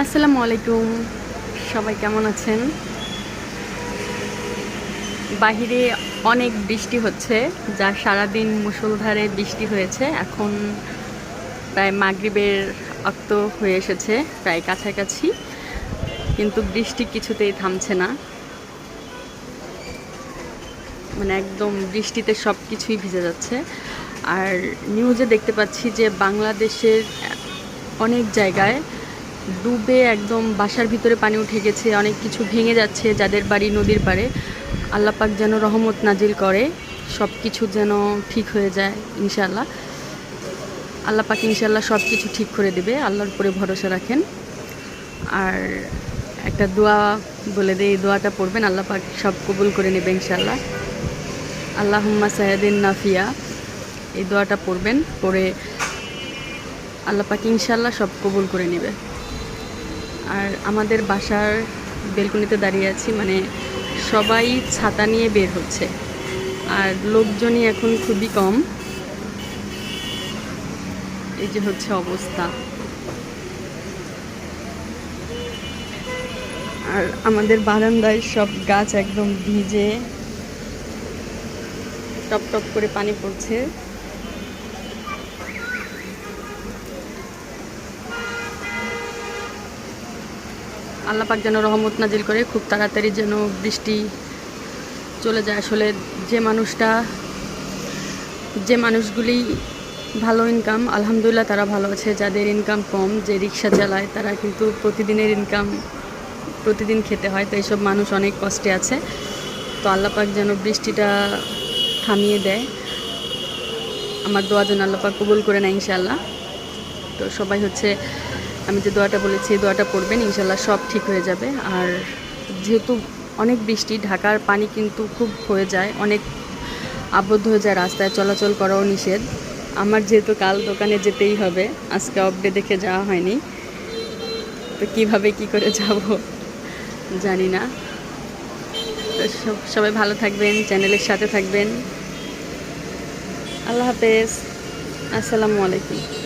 আসসালামু আলাইকুম। সবাই কেমন আছেন? বাহিরে অনেক বৃষ্টি হচ্ছে, যা সারাদিন মুষলধারে বৃষ্টি হয়েছে। এখন প্রায় মাগরিবের অক্ত হয়ে এসেছে, প্রায় কাছাকাছি। কিন্তু বৃষ্টি কিছুতেই থামছে না। মানে একদম বৃষ্টিতে সব কিছুই ভিজে যাচ্ছে। আর নিউজে দেখতে পাচ্ছি যে বাংলাদেশের অনেক জায়গায় ডুবে একদম বাসার ভিতরে পানি উঠে গেছে, অনেক কিছু ভেঙে যাচ্ছে যাদের বাড়ি নদীর পাড়ে। আল্লাপাক যেন রহমত নাজিল করে সব কিছু যেন ঠিক হয়ে যায় ইনশাল্লাহ আল্লাপাক ইনশাল্লাহ সব কিছু ঠিক করে দেবে, আল্লাহর উপরে ভরসা রাখেন। আর একটা দোয়া বলে দেয় এই দোয়াটা পড়বেন আল্লাহ পাক সব কবুল করে নেবে ইনশাল্লাহ আল্লাহুম্মা সায়াদিন নাফিয়া, এই দোয়াটা পড়বেন, পড়ে আল্লাহ পাক ইনশাল্লাহ সব কবুল করে নেবে। আর আমাদের বাসার বেলকনিতে দাঁড়িয়ে আছি মানে সবাই ছাতা নিয়ে বের হচ্ছে। আর লোকজনই এখন খুবই কম। এই যে হচ্ছে অবস্থা। আর আমাদের বারান্দায় সব গাছ একদম ভিজে। টপ টপ করে পানি পড়ছে। আল্লাপাক যেন রহমত নাজিল করে, খুব তাড়াতাড়ি যেন বৃষ্টি চলে যায়। আসলে যে মানুষটা, যে মানুষগুলি ভালো ইনকাম আলহামদুলিল্লাহ তারা ভালো আছে। যাদের ইনকাম কম, যে রিক্সা চালায়, তারা কিন্তু প্রতিদিনের ইনকাম প্রতিদিন খেতে হয়। তো এইসব মানুষ অনেক কষ্টে আছে। তো আল্লাপাক যেন বৃষ্টিটা থামিয়ে দেয়। আমার দোয়া যেন আল্লাপাক কবুল করে নেয় ইনশাল্লাহ তো সবাই হচ্ছে আমি যে দোয়াটা বলেছি, এই দোয়াটা পড়বেন, ইনশাল্লাহ সব ঠিক হয়ে যাবে। আর যেহেতু অনেক বৃষ্টি, ঢাকার পানি কিন্তু খুব হয়ে যায়, অনেক আবদ্ধ হয়ে যায় রাস্তায়, চলাচল করাও নিষেধ। আমার যেহেতু কাল দোকানে যেতেই হবে, আজকে অফডে দেখে যাওয়া হয়নি। তো কীভাবে কি করে যাব জানি না। তো সব, সবাই ভালো থাকবেন, চ্যানেলের সাথে থাকবেন। আল্লাহ হাফেজ। আসসালামু আলাইকুম।